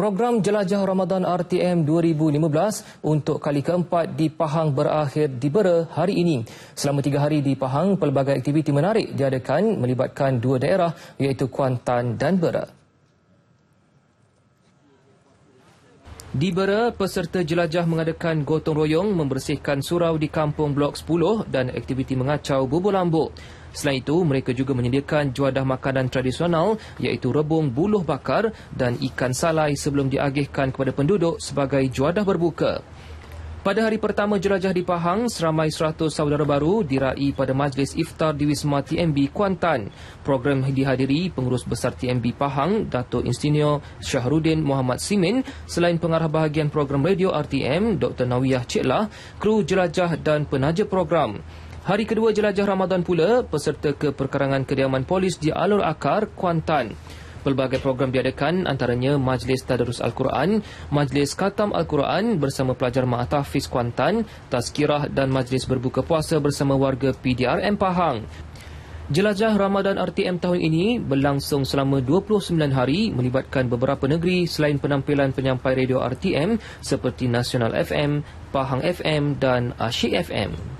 Program Jelajah Ramadan RTM 2015 untuk kali keempat di Pahang berakhir di Bera hari ini. Selama tiga hari di Pahang, pelbagai aktiviti menarik diadakan melibatkan dua daerah iaitu Kuantan dan Bera. Di Bera, peserta jelajah mengadakan gotong royong membersihkan surau di kampung Blok 10 dan aktiviti mengacau bubur lambuk. Selain itu, mereka juga menyediakan juadah makanan tradisional iaitu rebung buluh bakar dan ikan salai sebelum diagihkan kepada penduduk sebagai juadah berbuka. Pada hari pertama jelajah di Pahang, seramai 100 saudara baru diraih pada majlis iftar di Wisma TMB Kuantan. Program dihadiri pengurus besar TMB Pahang, Dato' Insinyur Syahrudin Muhammad Simin, selain pengarah bahagian program radio RTM, Dr. Nawiyah Ceklah, kru jelajah dan penaja program. Hari kedua jelajah Ramadan pula, peserta ke perkarangan kediaman polis di Alur Akar, Kuantan. Pelbagai program diadakan antaranya Majlis Tadarus Al-Quran, Majlis Katam Al-Quran bersama pelajar Ma'atafiz Kuantan, Tazkirah dan Majlis Berbuka Puasa bersama warga PDRM Pahang. Jelajah Ramadan RTM tahun ini berlangsung selama 29 hari melibatkan beberapa negeri selain penampilan penyampai radio RTM seperti Nasional FM, Pahang FM dan Asyik FM.